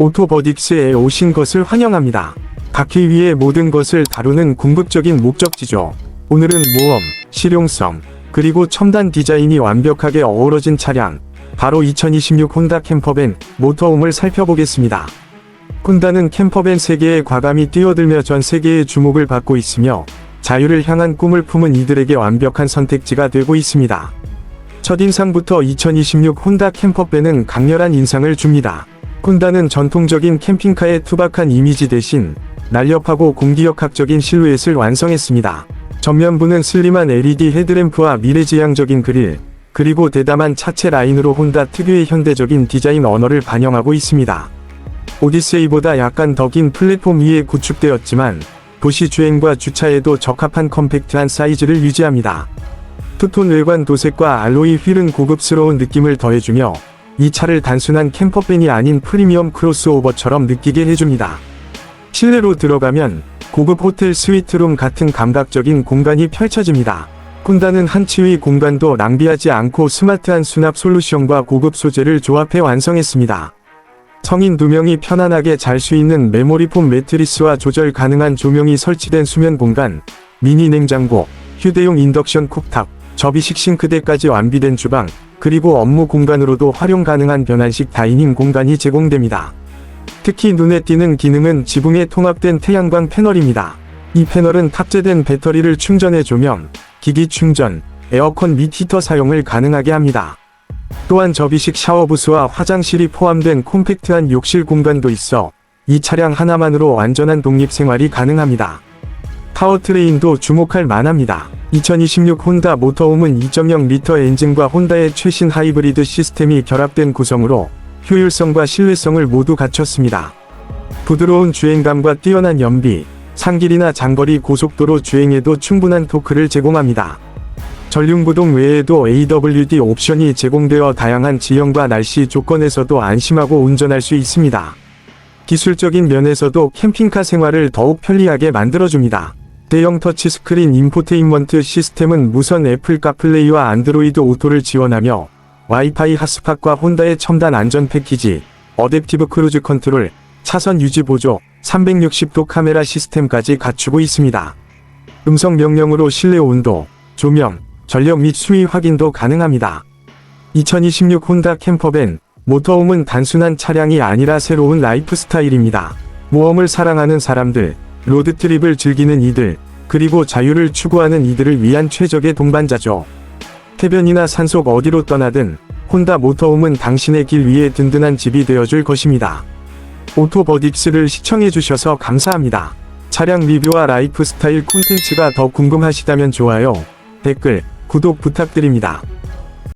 오토버딕스에 오신 것을 환영합니다. 바퀴 위의 모든 것을 다루는 궁극적인 목적지죠. 오늘은 모험, 실용성, 그리고 첨단 디자인이 완벽하게 어우러진 차량, 바로 2026 혼다 캠퍼밴 모터홈을 살펴보겠습니다. 혼다는 캠퍼밴 세계에 과감히 뛰어들며 전 세계의 주목을 받고 있으며 자유를 향한 꿈을 품은 이들에게 완벽한 선택지가 되고 있습니다. 첫인상부터 2026 혼다 캠퍼밴은 강렬한 인상을 줍니다. 혼다는 전통적인 캠핑카의 투박한 이미지 대신 날렵하고 공기역학적인 실루엣을 완성했습니다. 전면부는 슬림한 LED 헤드램프와 미래지향적인 그릴, 그리고 대담한 차체 라인으로 혼다 특유의 현대적인 디자인 언어를 반영하고 있습니다. 오디세이보다 약간 더 긴 플랫폼 위에 구축되었지만 도시 주행과 주차에도 적합한 컴팩트한 사이즈를 유지합니다. 투톤 외관 도색과 알로이 휠은 고급스러운 느낌을 더해주며 이 차를 단순한 캠퍼밴이 아닌 프리미엄 크로스오버처럼 느끼게 해줍니다. 실내로 들어가면 고급 호텔 스위트룸 같은 감각적인 공간이 펼쳐집니다. 콘다는 한 치의 공간도 낭비하지 않고 스마트한 수납 솔루션과 고급 소재를 조합해 완성했습니다. 성인 두명이 편안하게 잘 수 있는 메모리폼 매트리스와 조절 가능한 조명이 설치된 수면 공간, 미니 냉장고, 휴대용 인덕션 쿡탑, 접이식 싱크대까지 완비된 주방, 그리고 업무 공간으로도 활용 가능한 변환식 다이닝 공간이 제공됩니다. 특히 눈에 띄는 기능은 지붕에 통합된 태양광 패널입니다. 이 패널은 탑재된 배터리를 충전해 조명, 기기 충전, 에어컨 및 히터 사용을 가능하게 합니다. 또한 접이식 샤워 부스와 화장실이 포함된 콤팩트한 욕실 공간도 있어 이 차량 하나만으로 완전한 독립 생활이 가능합니다. 파워트레인도 주목할 만합니다. 2026 혼다 모터홈은 2.0리터 엔진과 혼다의 최신 하이브리드 시스템이 결합된 구성으로 효율성과 신뢰성을 모두 갖췄습니다. 부드러운 주행감과 뛰어난 연비, 상길이나 장거리 고속도로 주행에도 충분한 토크를 제공합니다. 전륜구동 외에도 AWD 옵션이 제공되어 다양한 지형과 날씨 조건에서도 안심하고 운전할 수 있습니다. 기술적인 면에서도 캠핑카 생활을 더욱 편리하게 만들어줍니다. 대형 터치스크린 인포테인먼트 시스템은 무선 애플 카플레이와 안드로이드 오토를 지원하며 와이파이 핫스팟과 혼다의 첨단 안전 패키지, 어댑티브 크루즈 컨트롤, 차선 유지 보조, 360도 카메라 시스템까지 갖추고 있습니다. 음성 명령으로 실내 온도, 조명, 전력 및 수위 확인도 가능합니다. 2026 혼다 캠퍼밴, 모터홈은 단순한 차량이 아니라 새로운 라이프 스타일입니다. 모험을 사랑하는 사람들, 로드트립을 즐기는 이들, 그리고 자유를 추구하는 이들을 위한 최적의 동반자죠. 해변이나 산속 어디로 떠나든 혼다 모터홈은 당신의 길 위에 든든한 집이 되어줄 것입니다. 오토버딕스를 시청해주셔서 감사합니다. 차량 리뷰와 라이프 스타일 콘텐츠가 더 궁금하시다면 좋아요, 댓글, 구독 부탁드립니다.